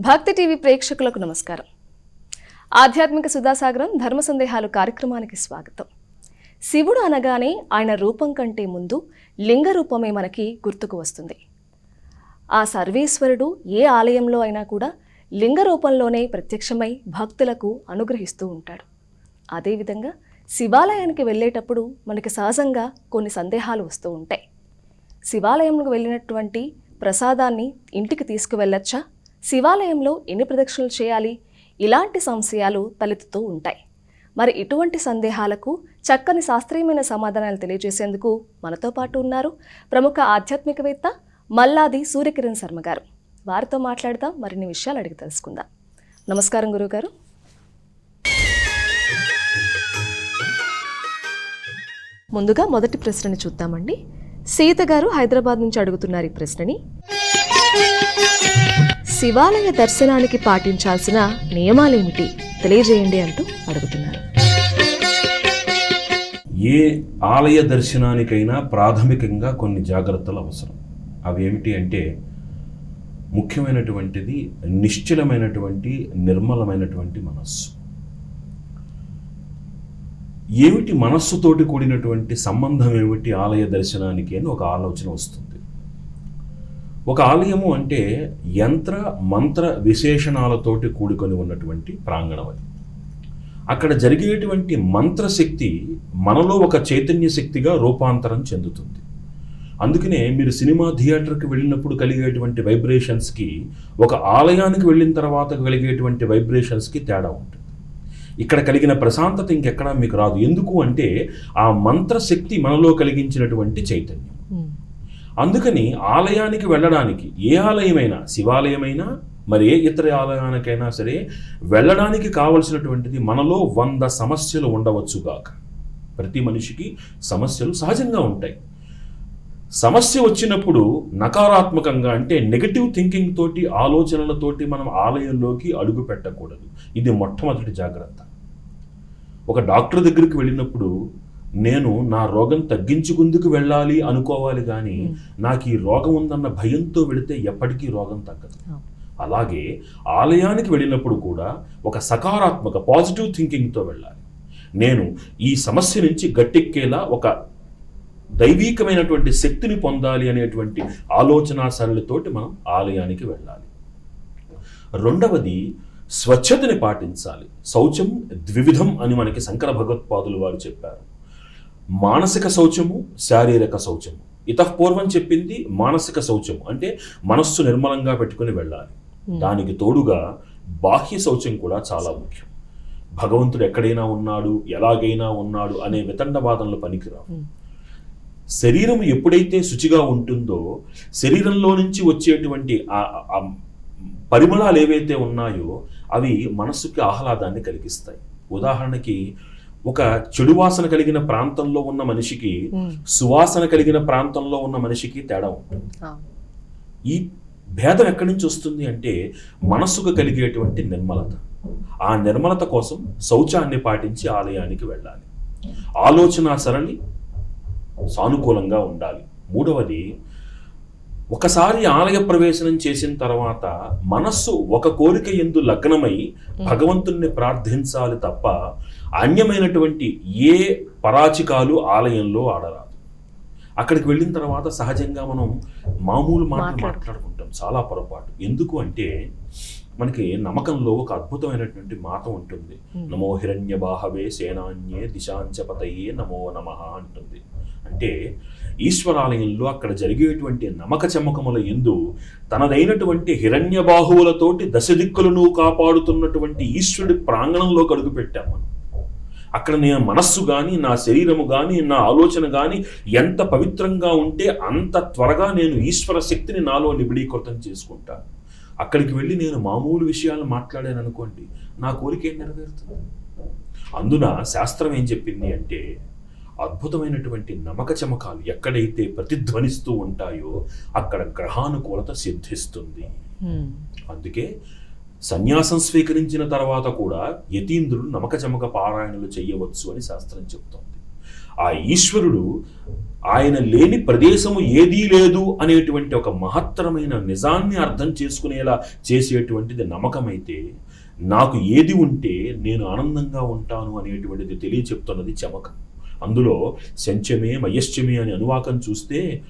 భక్తి టీవీ ప్రేక్షకులకు నమస్కారం. ఆధ్యాత్మిక సుధాసాగరం ధర్మ సందేహాలు కార్యక్రమానికి స్వాగతం. శివుడు అనగానే ఆయన రూపం కంటే ముందు లింగ రూపమే మనకి గుర్తుకు వస్తుంది. ఆ సర్వేశ్వరుడు ఏ ఆలయంలో అయినా కూడా లింగ రూపంలోనే ప్రత్యక్షమై భక్తులకు అనుగ్రహిస్తూ ఉంటాడు. అదేవిధంగా శివాలయానికి వెళ్ళేటప్పుడు మనకి సహజంగా కొన్ని సందేహాలు వస్తూ ఉంటాయి. శివాలయంకు వెళ్ళినటువంటి ప్రసాదాన్ని ఇంటికి తీసుకువెళ్ళొచ్చా? శివాలయంలో ఎన్ని ప్రదక్షిణలు చేయాలి? ఇలాంటి సంశయాలు తలెత్తుతూ ఉంటాయి. మరి ఇటువంటి సందేహాలకు చక్కని శాస్త్రీయమైన సమాధానాలు తెలియజేసేందుకు మనతో పాటు ఉన్నారు ప్రముఖ ఆధ్యాత్మికవేత్త మల్లాది సూర్యకిరణ్ శర్మ గారు. వారితో మాట్లాడదాం మరిన్ని విషయాలు అడిగి తెలుసుకుందాం. నమస్కారం గురువుగారు ముందుగా మొదటి ప్రశ్నని చూద్దామండి. సీత గారు హైదరాబాద్ నుంచి అడుగుతున్నారు ఈ ప్రశ్నని. శివాలయ దర్శనానికి పాటించాల్సిన నియమాలేమిటి? తెలియజేయండి అంటూ అడుగుతున్నారు. ఏ ఆలయ దర్శనానికైనా ప్రాథమికంగా కొన్ని జాగ్రత్తలు అవసరం. అవి ఏమిటి అంటే ముఖ్యమైనటువంటిది నిశ్చలమైనటువంటి నిర్మలమైనటువంటి మనస్సు. ఏమిటి మనస్సుతోటి కూడినటువంటి సంబంధం ఏమిటి ఆలయ దర్శనానికి అని ఒక ఆలోచన వస్తుంది. ఒక ఆలయము అంటే యంత్ర మంత్ర విశేషణాలతోటి కూడుకొని ఉన్నటువంటి ప్రాంగణం అది. అక్కడ జరిగేటువంటి మంత్రశక్తి మనలో ఒక చైతన్య శక్తిగా రూపాంతరం చెందుతుంది. అందుకనే మీరు సినిమా థియేటర్కి వెళ్ళినప్పుడు కలిగేటువంటి వైబ్రేషన్స్కి ఒక ఆలయానికి వెళ్ళిన తర్వాత కలిగేటువంటి వైబ్రేషన్స్కి తేడా ఉంటుంది. ఇక్కడ కలిగిన ప్రశాంతత ఇంకెక్కడా మీకు రాదు. ఎందుకు అంటే ఆ మంత్రశక్తి మనలో కలిగించినటువంటి చైతన్యం. అందుకని ఆలయానికి వెళ్ళడానికి ఏ ఆలయమైనా శివాలయమైనా మరి ఏ ఇతర ఆలయానికైనా సరే వెళ్ళడానికి కావలసినటువంటిది మనలో వంద సమస్యలు ఉండవచ్చుగాక ప్రతి మనిషికి సమస్యలు సహజంగా ఉంటాయి. సమస్య వచ్చినప్పుడు నకారాత్మకంగా అంటే నెగటివ్ థింకింగ్ తోటి ఆలోచనలతోటి మనం ఆలయంలోకి అడుగు పెట్టకూడదు. ఇది మొట్టమొదటి జాగ్రత్త. ఒక డాక్టర్ దగ్గరికి వెళ్ళినప్పుడు నేను నా రోగం తగ్గించుకుందుకు వెళ్ళాలి అనుకోవాలి కానీ నాకు ఈ రోగం ఉందన్న భయంతో వెళితే ఎప్పటికీ రోగం తగ్గదు. అలాగే ఆలయానికి వెళ్ళినప్పుడు కూడా ఒక సకారాత్మక పాజిటివ్ థింకింగ్తో వెళ్ళాలి. నేను ఈ సమస్య నుంచి గట్టెక్కేలా ఒక దైవీకమైనటువంటి శక్తిని పొందాలి అనేటువంటి ఆలోచన సరళితోటి మనం ఆలయానికి వెళ్ళాలి. రెండవది స్వచ్ఛతని పాటించాలి. శౌచం ద్వివిధం అని మనకి శంకర భగవత్పాదులు వారు చెప్పారు. మానసిక శౌచము శారీరక శౌచము. ఇతపూర్వం చెప్పింది మానసిక శౌచము. అంటే మనస్సు నిర్మలంగా పెట్టుకుని వెళ్ళాలి. దానికి తోడుగా బాహ్య శౌచం కూడా చాలా ముఖ్యం. భగవంతుడు ఎక్కడైనా ఉన్నాడు ఎలాగైనా ఉన్నాడు అనే వితండవాదనలు పనికిరావు. శరీరం ఎప్పుడైతే శుచిగా ఉంటుందో శరీరంలో నుంచి వచ్చేటువంటి పరిమళాలు ఏవైతే ఉన్నాయో అవి మనస్సుకి ఆహ్లాదాన్ని కలిగిస్తాయి. ఉదాహరణకి ఒక చెడు వాసన కలిగిన ప్రాంతంలో ఉన్న మనిషికి సువాసన కలిగిన ప్రాంతంలో ఉన్న మనిషికి తేడా ఉంటుంది ఈ భేదం ఎక్కడి నుంచి వస్తుంది అంటే మనస్సుకు కలిగేటువంటి నిర్మలత. ఆ నిర్మలత కోసం శౌచాన్ని పాటించి ఆలయానికి వెళ్ళాలి. ఆలోచన సరళి సానుకూలంగా ఉండాలి. మూడవది ఒకసారి ఆలయ ప్రవేశనం చేసిన తర్వాత మనస్సు ఒక కోరిక ఎందు లగ్నమై భగవంతుణ్ణి ప్రార్థించాలి తప్ప అన్యమైనటువంటి ఏ పరాచికాలు ఆలయంలో ఆడరాదు. అక్కడికి వెళ్ళిన తర్వాత సహజంగా మనం మామూలు మాటలు మాట్లాడు- మాట్లాడుకుంటాం. చాలా పొరపాటు. ఎందుకు అంటే మనకి నమ్మకంలో ఒక అద్భుతమైనటువంటి మాట ఉంటుంది. నమో హిరణ్య బాహవే సేనాన్యే దిశాంచపతయే నమో నమః అంటుంది. అంటే ఈశ్వరాలయంలో అక్కడ జరిగేటువంటి నమ్మక చమ్మకముల ఎందు తనదైనటువంటి హిరణ్య బాహువులతోటి దశ దిక్కులను కాపాడుతున్నటువంటి ఈశ్వరుడి ప్రాంగణంలో అడుగు మనం. అక్కడ నేను మనస్సు కానీ నా శరీరము కానీ నా ఆలోచన కానీ ఎంత పవిత్రంగా ఉంటే అంత త్వరగా నేను ఈశ్వర శక్తిని నాలో నిబిడీకృతం చేసుకుంటాను అక్కడికి వెళ్ళి నేను మామూలు విషయాలు మాట్లాడాను అనుకోండి నా కోరిక ఏం నెరవేరుతుంది? అందున శాస్త్రం ఏం చెప్పింది అంటే అద్భుతమైనటువంటి నమక చమకాలు ఎక్కడైతే ప్రతిధ్వనిస్తూ ఉంటాయో అక్కడ గ్రహానుకూలత సిద్ధిస్తుంది. అందుకే సన్యాసం స్వీకరించిన తర్వాత కూడా యతీంద్రులు నమక చమక పారాయణలు చేయవచ్చు అని శాస్త్రం చెప్తోంది. ఆ ఈశ్వరుడు ఆయన లేని ప్రదేశము ఏదీ లేదు అనేటువంటి ఒక మహత్తరమైన నిజాన్ని అర్థం చేసుకునేలా చేసేటువంటిది నమ్మకమైతే నాకు ఏది ఉంటే నేను ఆనందంగా ఉంటాను అనేటువంటిది తెలియచెప్తున్నది చమకం. అందులో శంచమే మయశ్చమే అనే అనువాకం చూస్తే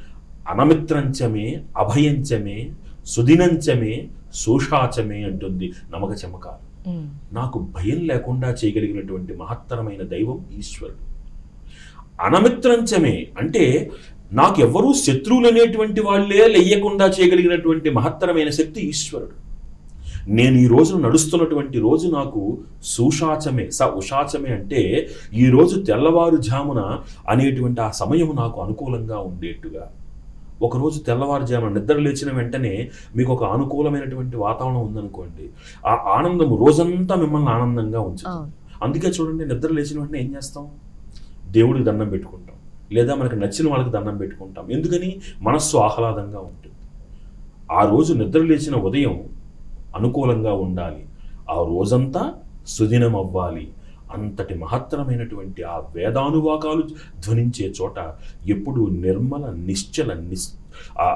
అనమిత్రంచమే అభయంచమే సుదినంచమే సూషాచమే అంటుంది నమక చమకాలు. ఉమ్, నాకు భయం లేకుండా చేయగలిగినటువంటి మహత్తరమైన దైవం ఈశ్వరుడు. అనమిత్రంచమే అంటే నాకు ఎవ్వరూ శత్రువులు అనేటువంటి వాళ్ళే లెయ్యకుండా చేయగలిగినటువంటి మహత్తరమైన శక్తి ఈశ్వరుడు. నేను ఈ రోజు నడుస్తున్నటువంటి రోజు నాకు సుషాచమే స ఉషాచమే అంటే ఈ రోజు తెల్లవారుజామున అనేటువంటి ఆ సమయం నాకు అనుకూలంగా ఉండేట్టుగా. ఒకరోజు తెల్లవారుజామున నిద్ర లేచిన వెంటనే మీకు ఒక అనుకూలమైనటువంటి వాతావరణం ఉందనుకోండి. ఆ ఆనందం రోజంతా మిమ్మల్ని ఆనందంగా ఉంచుతుంది. అందుకే చూడండి నిద్ర లేచిన వెంటనే ఏం చేస్తాం? దేవుడికి దండం పెట్టుకుంటాం. లేదా మనకు నచ్చిన వాళ్ళకి దండం పెట్టుకుంటాం. ఎందుకని? మనస్సు ఆహ్లాదంగా ఉంటుంది. ఆ రోజు నిద్ర లేచిన ఉదయం అనుకూలంగా ఉండాలి. ఆ రోజంతా సుదినం అవ్వాలి అంతటి మహత్తరమైనటువంటి ఆ వేదానువాకాలు ధ్వనించే చోట ఎప్పుడు నిర్మల నిశ్చల నిస్ ఆ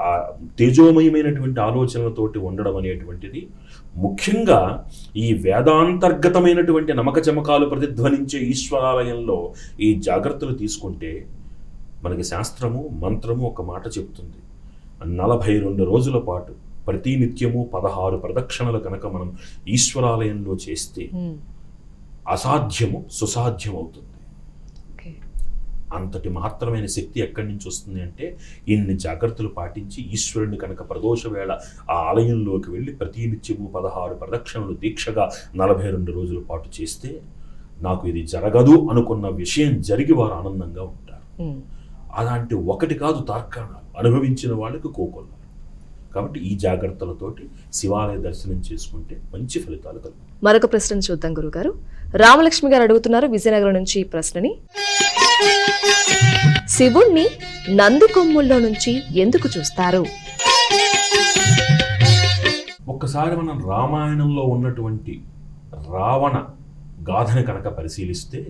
తేజోమయమైనటువంటి ఆలోచనలతోటి ఉండడం అనేటువంటిది ముఖ్యంగా ఈ వేదాంతర్గతమైనటువంటి నమక చమకాలు ప్రతిధ్వనించే ఈశ్వరాలయంలో ఈ జాగ్రత్తలు తీసుకుంటే మనకి శాస్త్రము మంత్రము ఒక మాట చెప్తుంది. నలభై రెండు రోజుల పాటు ప్రతి నిత్యము పదహారు ప్రదక్షిణలు కనుక మనం ఈశ్వరాలయంలో చేస్తే ఉమ్, అసాధ్యము సుసాధ్యం అవుతుంది అంతటి మహత్తరమైన శక్తి ఎక్కడి నుంచి వస్తుంది అంటే ఇన్ని జాగ్రత్తలు పాటించి ఈశ్వరుని కనుక ప్రదోష వేళ ఆ ఆలయంలోకి వెళ్ళి ప్రతి నిత్యము పదహారు ప్రదక్షిణలు దీక్షగా నలభై రెండు రోజుల పాటు చేస్తే నాకు ఇది జరగదు అనుకున్న విషయం జరిగి వారు ఆనందంగా ఉంటారు. ఉమ్. అలాంటి ఒకటి కాదు తార్కాణాలు. అనుభవించిన వాళ్ళకి కోకొల్లారు కాబట్టి ఈ జాగ్రత్తలతోటి శివాలయ దర్శనం చేసుకుంటే మంచి ఫలితాలు కలుగుతాయి. మరొక ప్రశ్న చూద్దాం గురుగారు. రామలక్ష్మి గారు అడుగుతున్నారు విజయనగరం నుంచి ఈ ప్రశ్నని. శివుణ్ణి నంది కొమ్ముల్లో నుంచి ఎందుకు చూస్తారు? ఒక్కసారి మనం రామాయణంలో ఉన్నటువంటి రావణ గాథని కనుక పరిశీలిస్తే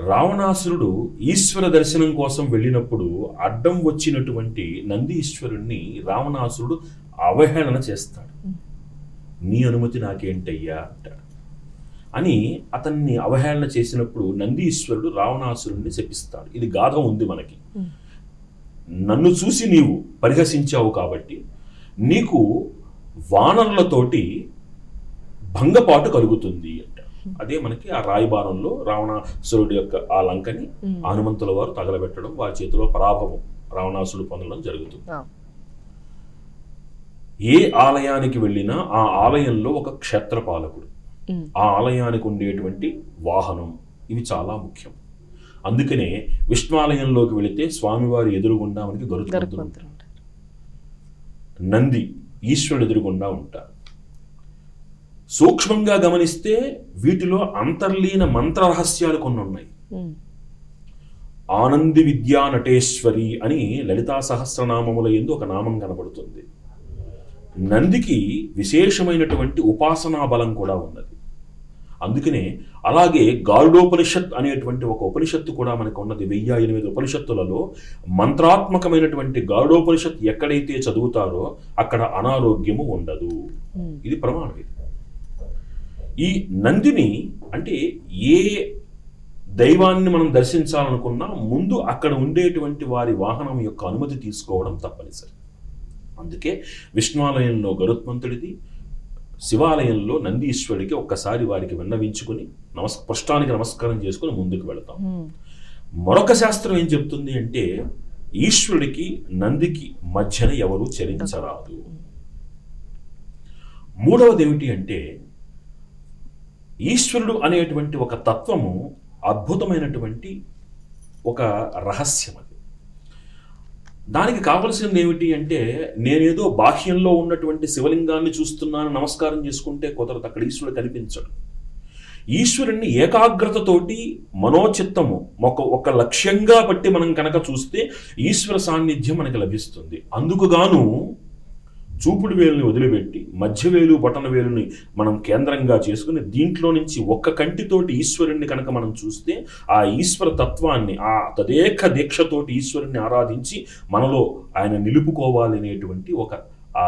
రావణాసురుడు ఈశ్వర దర్శనం కోసం వెళ్ళినప్పుడు అడ్డం వచ్చినటువంటి నంది ఈశ్వరుణ్ణి రావణాసురుడు అవహేళన చేస్తాడు. నీ అనుమతి నాకేంటయ్యా? అంటాడు. అని అతన్ని అవహేళన చేసినప్పుడు నంది ఈశ్వరుడు రావణాసురుణ్ణి శపిస్తాడు. ఇది గాథ ఉంది మనకి. నన్ను చూసి నీవు పరిహసించావు కాబట్టి నీకు వానరులతోటి భంగపాటు కలుగుతుంది అంట అదే మనకి ఆ రాయబారంలో రావణాసురుడి యొక్క ఆ లంకని. హనుమంతుల వారు తగలబెట్టడం వారి చేతిలో పరాభవం రావణాసురుడు పొందడం జరుగుతుంది. ఏ ఆలయానికి వెళ్ళినా ఆ ఆలయంలో ఒక క్షేత్రపాలకుడు. ఆ ఆలయానికి ఉండేటువంటి వాహనం. ఇవి చాలా ముఖ్యం. అందుకనే విష్ణువాలయంలోకి వెళితే స్వామివారి ఎదురుగుండా మనకి గరుత్మంతుడు ఉంటారు. నంది ఈశ్వరుడు ఎదురుగుండా ఉంటారు సూక్ష్మంగా గమనిస్తే వీటిలో అంతర్లీన మంత్ర రహస్యాలు కొన్ని ఉన్నాయి. ఆనంది విద్యా నటేశ్వరి అని లలితా సహస్రనామముల ఎందు ఒక నామం కనబడుతుంది. నందికి విశేషమైనటువంటి ఉపాసనా బలం కూడా ఉన్నది. అందుకనే అలాగే గారుడోపనిషత్ అనేటువంటి ఒక ఉపనిషత్తు కూడా మనకు ఉన్నది. వెయ్యి ఎనిమిది ఉపనిషత్తులలో మంత్రాత్మకమైనటువంటి గారుడోపనిషత్ ఎక్కడైతే చదువుతారో అక్కడ అనారోగ్యము ఉండదు. ఇది ప్రమాణం ఇది. ఈ నందిని అంటే ఏ దైవాన్ని మనం దర్శించాలనుకున్నా ముందు అక్కడ ఉండేటువంటి వారి వాహనం యొక్క అనుమతి తీసుకోవడం తప్పనిసరి. అందుకే విష్ణువాలయంలో గరుత్మంతుడిది శివాలయంలో నందీశ్వరుడికి ఒక్కసారి వారికి విన్నవించుకుని నమస్ పృష్టానికి నమస్కారం చేసుకుని ముందుకు వెళతాం. మరొక శాస్త్రం ఏం చెప్తుంది అంటే ఈశ్వరుడికి నందికి మధ్యన ఎవరు చరించరాదు. మూడవది ఏమిటి అంటే ఈశ్వరుడు అనేటువంటి ఒక తత్వము అద్భుతమైనటువంటి ఒక రహస్యం అది. దానికి కావలసింది ఏమిటి అంటే నేనేదో బాహ్యంలో ఉన్నటువంటి శివలింగాన్ని చూస్తున్నాను నమస్కారం చేసుకుంటే కుదరదు అక్కడ ఈశ్వరుడు కనిపించడు. ఈశ్వరుణ్ణి ఏకాగ్రతతోటి మనోచిత్తము ఒక ఒక లక్ష్యంగా బట్టి మనం కనుక చూస్తే ఈశ్వర సాన్నిధ్యం మనకి లభిస్తుంది. అందుకుగాను చూపుడు వేలుని వదిలిపెట్టి మధ్య వేలు బొటన వేలుని మనం కేంద్రంగా చేసుకుని దీంట్లో నుంచి ఒక్క కంటితోటి ఈశ్వరుణ్ణి కనుక మనం చూస్తే ఆ ఈశ్వర తత్వాన్ని ఆ తదేక దీక్షతోటి ఈశ్వరుణ్ణి ఆరాధించి మనలో ఆయన నిలుపుకోవాలనేటువంటి ఒక ఆ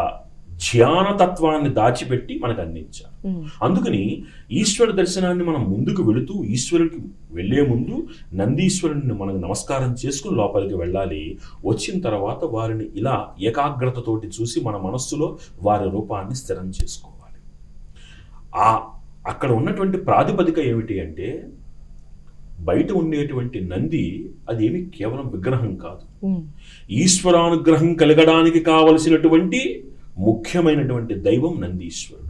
ధ్యాన తత్వాన్ని దాచిపెట్టి మనకు అందించారు. అందుకని ఈశ్వర దర్శనాన్ని మనం ముందుకు వెళుతూ ఈశ్వరుడికి వెళ్ళే ముందు నందీశ్వరుని మనకు నమస్కారం చేసుకుని లోపలికి వెళ్ళాలి. వచ్చిన తర్వాత వారిని ఇలా ఏకాగ్రతతోటి చూసి మన మనస్సులో వారి రూపాన్ని స్థిరం చేసుకోవాలి. ఆ అక్కడ ఉన్నటువంటి ప్రాతిపదిక ఏమిటి అంటే బయట ఉండేటువంటి నంది అదేమి కేవలం విగ్రహం కాదు. ఈశ్వరానుగ్రహం కలగడానికి కావలసినటువంటి ముఖ్యమైనటువంటి దైవం నందీశ్వరుడు.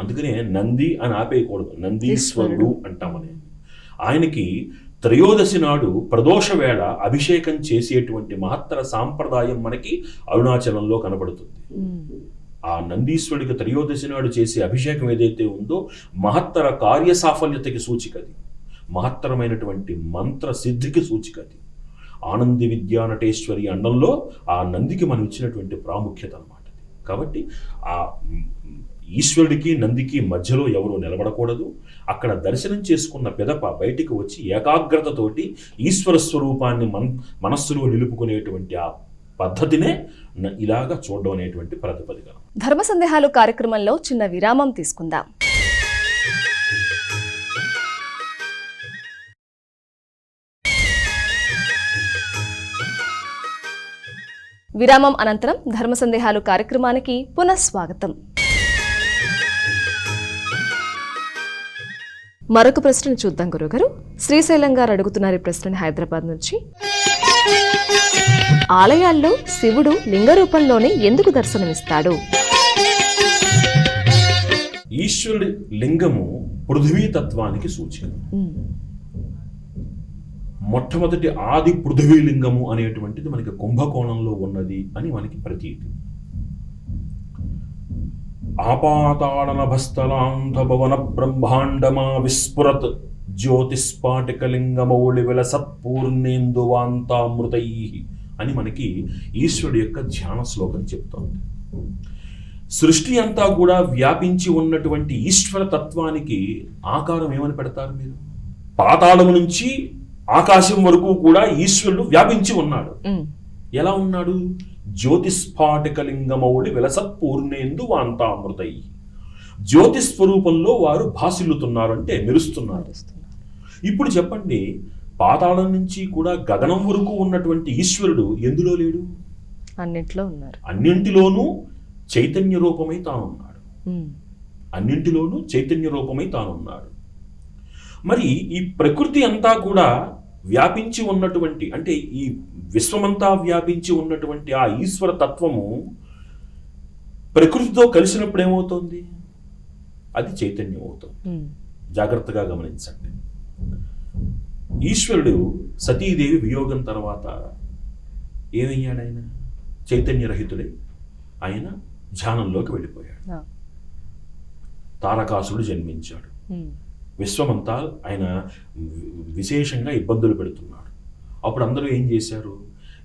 అందుకనే నంది అని ఆపేయకూడదు. నందీశ్వరుడు అంటామని. ఆయనకి త్రయోదశి నాడు ప్రదోష వేళ అభిషేకం చేసేటువంటి మహత్తర సాంప్రదాయం మనకి అరుణాచలంలో కనబడుతుంది. ఆ నందీశ్వరుడికి త్రయోదశి నాడు చేసే అభిషేకం ఏదైతే ఉందో మహత్తర కార్య సాఫల్యతకి సూచికది. మహత్తరమైనటువంటి మంత్ర సిద్ధికి సూచికది. ఆనంది విద్యా నటేశ్వరి అండంలో ఆ నందికి మనం ఇచ్చినటువంటి ప్రాముఖ్యత అన్నమాట. కాబట్టి ఆ ఈశ్వరుడికి నందికి మధ్యలో ఎవరు నిలబడకూడదు. అక్కడ దర్శనం చేసుకున్న పెదప బయటికి వచ్చి ఏకాగ్రతతోటి ఈశ్వర స్వరూపాన్ని మన మనస్సులో నిలుపుకునేటువంటి ఆ పద్ధతినే ఇలాగా చూడడం అనేటువంటి ప్రతిపదిక ధర్మ సందేహాలు కార్యక్రమంలో చిన్న విరామం తీసుకుందాం. విరామం అనంతరం ధర్మ సందేహాలు కార్యక్రమానికి పునఃస్వాగతం మరొక ప్రశ్నను చూద్దాం గురుగారు. శ్రీశైలం గారు అడుగుతున్నారు ఈ ప్రశ్నని హైదరాబాద్ నుంచి. ఆలయాల్లో శివుడు లింగ రూపంలోనే ఎందుకు దర్శనమిస్తాడు? ఈశ్వరుడి లింగము పృథ్వీ తత్వానికి ఉమ్, మొట్టమొదటి ఆది పృథ్వీలింగము అనేటువంటిది మనకి కుంభకోణంలో ఉన్నది అని మనకి ప్రతీతి. ఆపాతాళనభస్థలాంధ భవన బ్రహ్మాండమా విస్ఫురత్ జ్యోతిస్పాటికలింగమౌళి విలసత్పూర్ణేందువాంతామృతై అని మనకి ఈశ్వరుడు యొక్క ధ్యాన శ్లోకం చెప్తోంది. సృష్టి అంతా కూడా వ్యాపించి ఉన్నటువంటి ఈశ్వర తత్వానికి ఆకారం ఏమని పెడతారు మీరు? పాతాళము నుంచి ఆకాశం వరకు కూడా ఈశ్వరుడు వ్యాపించి ఉన్నాడు. ఎలా ఉన్నాడు? జ్యోతిస్ఫాటికలింగమౌళి విలసత్పూర్ణేందు వాంతామృతై. జ్యోతి స్వరూపంలో వారు భాసిల్లుతున్నారు అంటే మెరుస్తున్నారు. ఇప్పుడు చెప్పండి పాతాళం నుంచి కూడా గగనం వరకు ఉన్నటువంటి ఈశ్వరుడు ఎందులో లేడు? అన్నింట్లో ఉన్నారు. అన్నింటిలోనూ చైతన్య రూపమై తానున్నాడు. అన్నింటిలోనూ చైతన్య రూపమై తానున్నాడు. మరి ఈ ప్రకృతి అంతా కూడా వ్యాపించి ఉన్నటువంటి అంటే ఈ విశ్వమంతా వ్యాపించి ఉన్నటువంటి ఆ ఈశ్వర తత్వము ప్రకృతితో కలిసినప్పుడు ఏమవుతుంది? అది చైతన్యం అవుతుంది జాగ్రత్తగా గమనించండి. ఈశ్వరుడు సతీదేవి వియోగం తర్వాత ఏమయ్యాడు ఆయన? చైతన్యరహితుడై ఆయన ధ్యానంలోకి వెళ్ళిపోయాడు. తారకాసుడు జన్మించాడు. విశ్వమంతా ఆయన విశేషంగా ఇబ్బందులు పెడుతున్నాడు. అప్పుడు అందరూ ఏం చేశారు?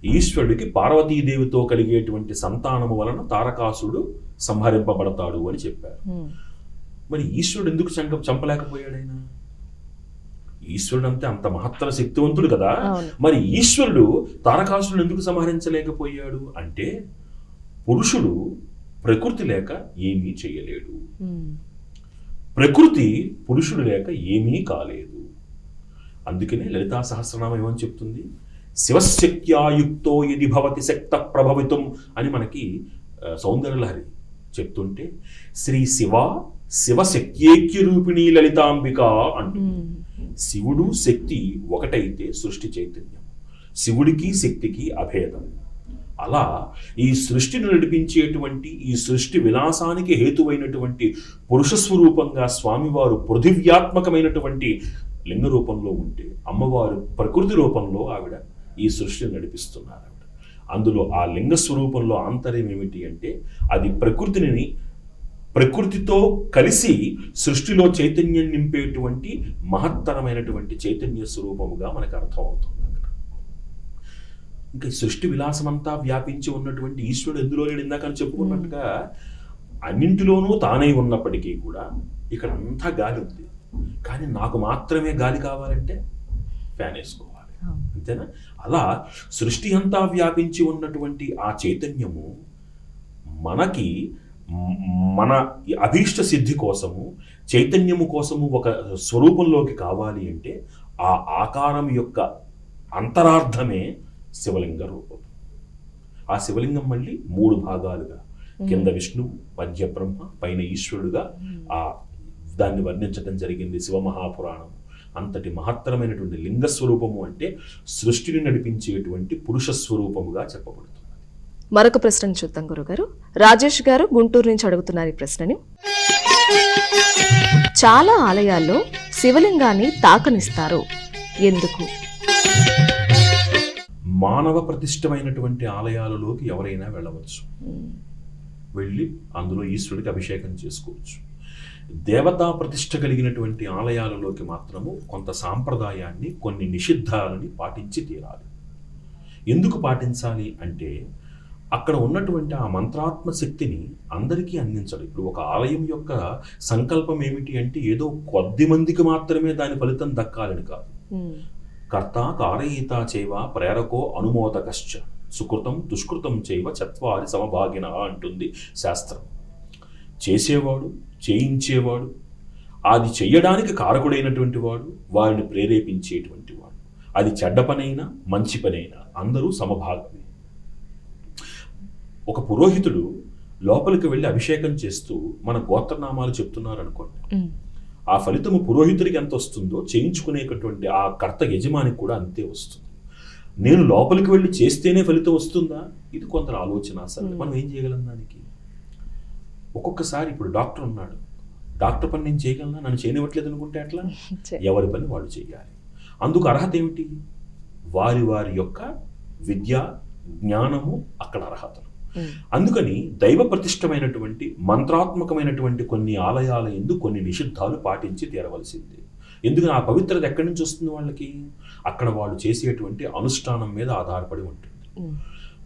ఈశ్వరుడికి పార్వతీదేవితో కలిగేటువంటి సంతానము వలన తారకాసుడు సంహరింపబడతాడు అని చెప్పారు. మరి ఈశ్వరుడు ఎందుకు చంక చంపలేకపోయాడు ఆయన? ఈశ్వరుడు అంతే అంత మహత్తర శక్తివంతుడు కదా. మరి ఈశ్వరుడు తారకాసురుడు ఎందుకు సంహరించలేకపోయాడు? అంటే పురుషుడు ప్రకృతి లేక ఏమీ చేయలేడు. ప్రకృతి పురుషుడు లేక ఏమీ కాలేదు. అందుకనే లలితా సహస్రనామం ఏమని చెప్తుంది? శివశక్త్యాయుక్తో ఇది భవతి శక్త ప్రభవితం అని మనకి సౌందర్యలహరి చెప్తుంటే శ్రీ శివ శివశక్త్యేక్య రూపిణి లలితాంబిక ఉమ్, శివుడు శక్తి ఒకటైతే సృష్టి చైతన్యం. శివుడికి శక్తికి అభేదం. అలా ఈ సృష్టిని నడిపించేటువంటి ఈ సృష్టి విలాసానికి హేతువైనటువంటి పురుష స్వరూపంగా స్వామివారు పృథివ్యాత్మకమైనటువంటి లింగ రూపంలో ఉంటే అమ్మవారు ప్రకృతి రూపంలో ఆవిడ ఈ సృష్టిని నడిపిస్తున్నారు ఆవిడ. అందులో ఆ లింగ స్వరూపంలో ఆంతర్యం ఏమిటి అంటే అది ప్రకృతిని ప్రకృతితో కలిసి సృష్టిలో చైతన్యం నింపేటువంటి మహత్తరమైనటువంటి చైతన్య స్వరూపముగా మనకు అర్థమవుతుంది. ఇంకా సృష్టి విలాసమంతా వ్యాపించి ఉన్నటువంటి ఈశ్వరుడు ఎందులో లేడు ఇందాక అని చెప్పుకున్నట్టుగా అన్నింటిలోనూ తానై ఉన్నప్పటికీ కూడా ఇక్కడ అంతా గాలి ఉంది. కానీ నాకు మాత్రమే గాలి కావాలంటే ఫ్యాన్ వేసుకోవాలి. అంతేనా? అలా సృష్టి అంతా వ్యాపించి ఉన్నటువంటి ఆ చైతన్యము మనకి మన అభీష్ట సిద్ధి కోసము చైతన్యము కోసము ఒక స్వరూపంలోకి కావాలి అంటే ఆ ఆకారం యొక్క అంతరార్థమే శివలింగ రూపం. ఆ శివలింగం మళ్ళీ మూడు భాగాలుగా కింద విష్ణువు మధ్య బ్రహ్మ పైన ఈశ్వరుడుగా ఆ దాన్ని వర్ణించడం జరిగింది శివమహాపురాణం అంతటి మహత్తరమైనటువంటి లింగ స్వరూపము అంటే సృష్టిని నడిపించేటువంటి పురుష స్వరూపముగా చెప్పబడుతుంది మరొక ప్రశ్నను చూద్దాం గురుగారు. రాజేష్ గారు గుంటూరు నుంచి అడుగుతున్నారు ఈ ప్రశ్నని. చాలా ఆలయాల్లో శివలింగాన్ని తాకనిస్తారు. ఎందుకు? మానవ ప్రతిష్టమైనటువంటి ఆలయాలలోకి ఎవరైనా వెళ్ళవచ్చు. వెళ్ళి అందులో ఈశ్వరుడికి అభిషేకం చేసుకోవచ్చు. దేవతా ప్రతిష్ట కలిగినటువంటి ఆలయాలలోకి మాత్రము కొంత సాంప్రదాయాన్ని కొన్ని నిషిద్ధాలని పాటించి తీరాలి. ఎందుకు పాటించాలి అంటే అక్కడ ఉన్నటువంటి ఆ మంత్రాత్మ శక్తిని అందరికీ అందించాలి ఇప్పుడు ఒక ఆలయం యొక్క సంకల్పం ఏమిటి అంటే ఏదో కొద్ది మందికి మాత్రమే దాని ఫలితం దక్కాలని కాదు. కర్త కారయీత చేవ ప్రేరకో అనుమోదకశ్చ. సుకృతం దుష్కృతం చేవ చత్వారి సమభాగిన అంటుంది శాస్త్రం. చేసేవాడు చేయించేవాడు అది చెయ్యడానికి కారకుడైనటువంటి వాడు వారిని ప్రేరేపించేటువంటి వాడు. అది చెడ్డ పనైనా మంచి పనైనా అందరూ సమభాగమే. ఒక పురోహితుడు లోపలికి వెళ్ళి అభిషేకం చేస్తూ మన గోత్రనామాలు చెప్తున్నారనుకోండి. ఆ ఫలితము పురోహితుడికి ఎంత వస్తుందో చేయించుకునేటటువంటి ఆ కర్త యజమానికి కూడా అంతే వస్తుంది. నేను లోపలికి వెళ్ళి చేస్తేనే ఫలితం వస్తుందా? ఇది కొందరు ఆలోచన అసలు. Hmm. మనం ఏం చేయగలం దానికి? ఒక్కొక్కసారి ఇప్పుడు డాక్టర్ ఉన్నాడు. డాక్టర్ పని నేను చేయగలనా? నన్ను చేయనివ్వట్లేదు అనుకుంటే అట్లా ఎవరి పని వాళ్ళు చేయాలి. అందుకు అర్హత ఏమిటి? వారి వారి యొక్క విద్య జ్ఞానము అక్కడ అర్హతలు. అందుకని దైవ ప్రతిష్టమైనటువంటి మంత్రాత్మకమైనటువంటి కొన్ని ఆలయాల ఎందు కొన్ని నిషిద్ధాలు పాటించి తీరవలసింది. ఎందుకని ఆ పవిత్రత ఎక్కడి నుంచి వస్తుంది వాళ్ళకి? అక్కడ వాళ్ళు చేసేటువంటి అనుష్ఠానం మీద ఆధారపడి ఉంటుంది.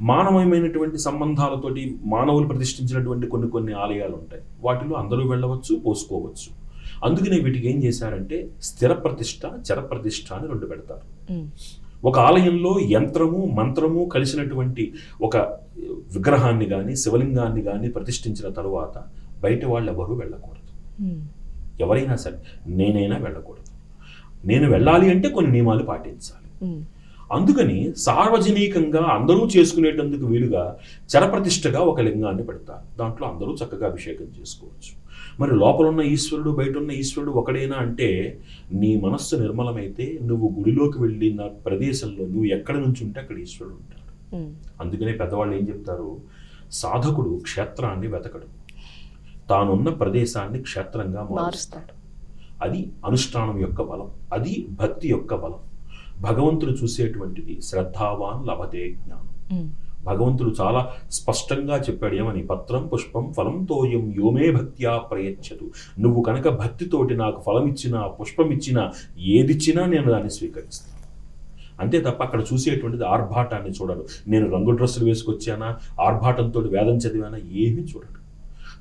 మానవమైనటువంటి సంబంధాలతోటి మానవులు ప్రతిష్ఠించినటువంటి కొన్ని కొన్ని ఆలయాలు ఉంటాయి. వాటిలో అందరూ వెళ్ళవచ్చు పోసుకోవచ్చు. అందుకనే వీటికి ఏం చేశారంటే స్థిర ప్రతిష్ట చర ప్రతిష్ట అని రెండు పెడతారు. ఒక ఆలయంలో యంత్రము మంత్రము కలిసినటువంటి ఒక విగ్రహాన్ని కానీ శివలింగాన్ని కానీ ప్రతిష్ఠించిన తరువాత బయట వాళ్ళు ఎవరూ వెళ్ళకూడదు ఎవరైనా సరే నేనైనా వెళ్ళకూడదు. నేను వెళ్ళాలి అంటే కొన్ని నియమాలు పాటించాలి. అందుకని సార్వజనీకంగా అందరూ చేసుకునేటందుకు వీలుగా చరప్రతిష్టగా ఒక లింగాన్ని పెడతారు. దాంట్లో అందరూ చక్కగా అభిషేకం చేసుకోవచ్చు. మరి లోపల ఉన్న ఈశ్వరుడు బయట ఉన్న ఈశ్వరుడు ఒకడేనా అంటే నీ మనస్సు నిర్మలమైతే నువ్వు గుడిలోకి వెళ్ళిన ప్రదేశంలో నువ్వు ఎక్కడ నుంచి ఉంటే అక్కడ ఈశ్వరుడు ఉంటాడు. అందుకనే పెద్దవాళ్ళు ఏం చెప్తారు? సాధకుడు క్షేత్రాన్ని వెతకడు. తానున్న ప్రదేశాన్ని క్షేత్రంగా మారుస్తాడు. అది అనుష్ఠానం యొక్క బలం. అది భక్తి యొక్క బలం. భగవంతుడు చూసేటువంటిది శ్రద్ధావాన్ లభతే జ్ఞానం. భగవంతుడు చాలా స్పష్టంగా చెప్పాడు ఏమని? పత్రం పుష్పం ఫలం తోయం యోమే భక్త్యా ప్రయచ్చదు నువ్వు కనుక భక్తితోటి నాకు ఫలం ఇచ్చినా పుష్పం ఇచ్చినా ఏదిచ్చినా నేను దాన్ని స్వీకరిస్తాను అంతే తప్ప అక్కడ చూసేటువంటిది ఆర్భాటాన్ని చూడడు. నేను రంగు డ్రెస్సులు వేసుకొచ్చానా? ఆర్భాటంతో వేదం చదివానా? ఏమీ చూడడు.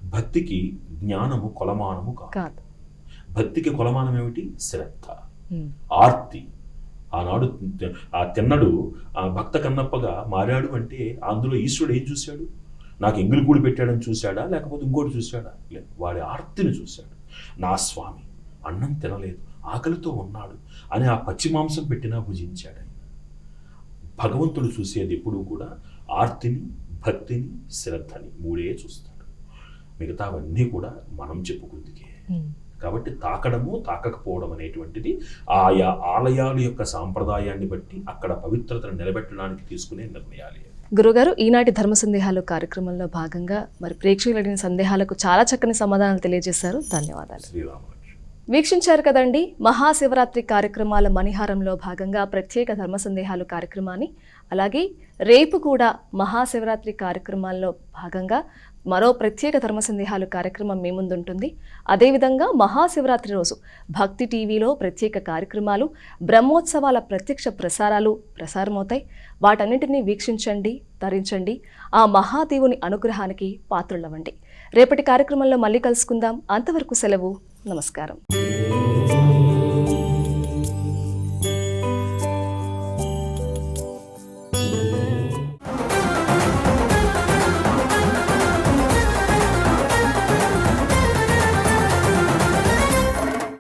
భక్తికి జ్ఞానము కొలమానము కాదు. భక్తికి కొలమానం ఏమిటి శ్రద్ధ ఆర్తి. ఆనాడు ఆ తిన్నడు ఆ భక్త కన్నప్పగా మారాడు అంటే అందులో ఈశ్వరుడు ఏం చూశాడు? నాకు ఎంగిలి కూడి పెట్టాడని చూశాడా? లేకపోతే ఇంకోటి చూశాడా? లేదు వాడి ఆర్తిని చూశాడు. నా స్వామి అన్నం తినలేదు ఆకలితో ఉన్నాడు అని ఆ పచ్చి మాంసం పెట్టినా భుజించాడు భగవంతుడు చూసేది ఎప్పుడూ కూడా ఆర్తిని భక్తిని శ్రద్ధని మూడే చూస్తాడు. మిగతావన్నీ కూడా మనం చెప్పుకుందికే. కాబట్టి తాకడము తాకకపోవడం అనేటువంటిది ఆయా ఆలయాల యొక్క సాంప్రదాయాన్ని బట్టి అక్కడ పవిత్రతను నిలబెట్టడానికి తీసుకునే నిర్ణయాలే. గురుగారు ఈనాటి ధర్మ సందేహాలు కార్యక్రమంలో భాగంగా మరి ప్రేక్షకులు అడిగిన సందేహాలకు చాలా చక్కని సమాధానాలు తెలియజేశారు. ధన్యవాదాలు. వీక్షించారు కదండి మహాశివరాత్రి కార్యక్రమాల మణిహారంలో భాగంగా ప్రత్యేక ధర్మ సందేహాలు కార్యక్రమాన్ని అలాగే రేపు కూడా మహాశివరాత్రి కార్యక్రమాల్లో భాగంగా మరో ప్రత్యేక ధర్మ సందేహాలు కార్యక్రమం మీ ముందుంటుంది. అదేవిధంగా మహాశివరాత్రి రోజు భక్తి టీవీలో ప్రత్యేక కార్యక్రమాలు బ్రహ్మోత్సవాల ప్రత్యక్ష ప్రసారాలు ప్రసారమవుతాయి. వాటన్నిటినీ వీక్షించండి తరించండి. ఆ మహాదేవుని అనుగ్రహానికి పాత్రులవ్వండి. రేపటి కార్యక్రమంలో మళ్ళీ కలుసుకుందాం. అంతవరకు సెలవు. నమస్కారం.